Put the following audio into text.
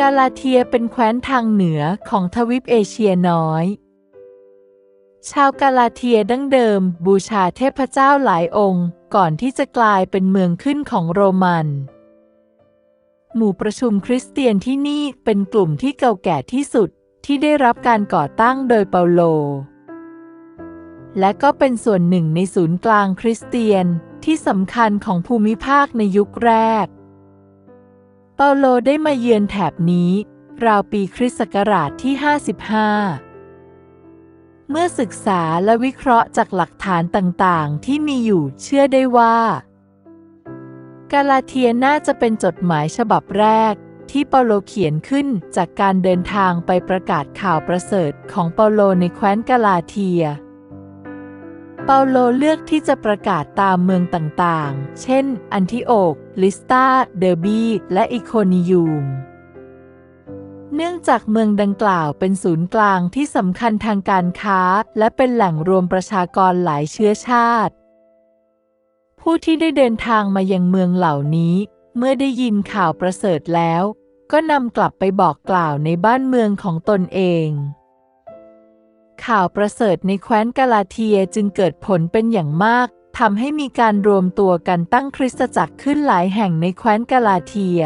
กาลาเทียเป็นแคว้นทางเหนือของทวีปเอเชียน้อย ชาวกาลาเทียดั้งเดิมบูชาเทพเจ้าหลายองค์ ก่อนที่จะกลายเป็นเมืองขึ้นของโรมัน หมู่ประชุมคริสเตียนที่นี่เป็นกลุ่มที่เก่าแก่ที่สุดที่ได้รับการก่อตั้งโดยเปาโล และก็เป็นส่วนหนึ่งในศูนย์กลางคริสเตียนที่สำคัญของภูมิภาคในยุคแรก เปาโลได้มาเยือนแถบนี้ ราวปีคริสต์ศักราชที่ 55 เมื่อศึกษาและวิเคราะห์จากหลักฐานต่างๆ ที่มีอยู่เชื่อได้ว่า กาลาเทียน่าจะเป็นจดหมายฉบับแรกที่เปาโลเขียนขึ้นจากการเดินทางไปประกาศข่าวประเสริฐของเปาโลในแคว้นกาลาเทีย เปาโลเลือกที่จะประกาศตามเมืองต่างๆ เช่น อันทิโอก ลิสตา เดอร์บี และอิโคนิยูม เนื่องจากเมืองดังกล่าวเป็นศูนย์กลางที่สำคัญทางการค้า และเป็นแหล่งรวมประชากรหลายเชื้อชาติ ผู้ที่ได้เดินทางมายังเมืองเหล่านี้ เมื่อได้ยินข่าวประเสริฐแล้ว ก็นำกลับไปบอกกล่าวในบ้านเมืองของตนเอง ข่าวประเสริฐในแคว้นกาลาเทียจึงเกิดผลเป็นอย่างมากทำให้มีการรวมตัวกันตั้งคริสตจักรขึ้นหลายแห่งในแคว้นกาลาเทีย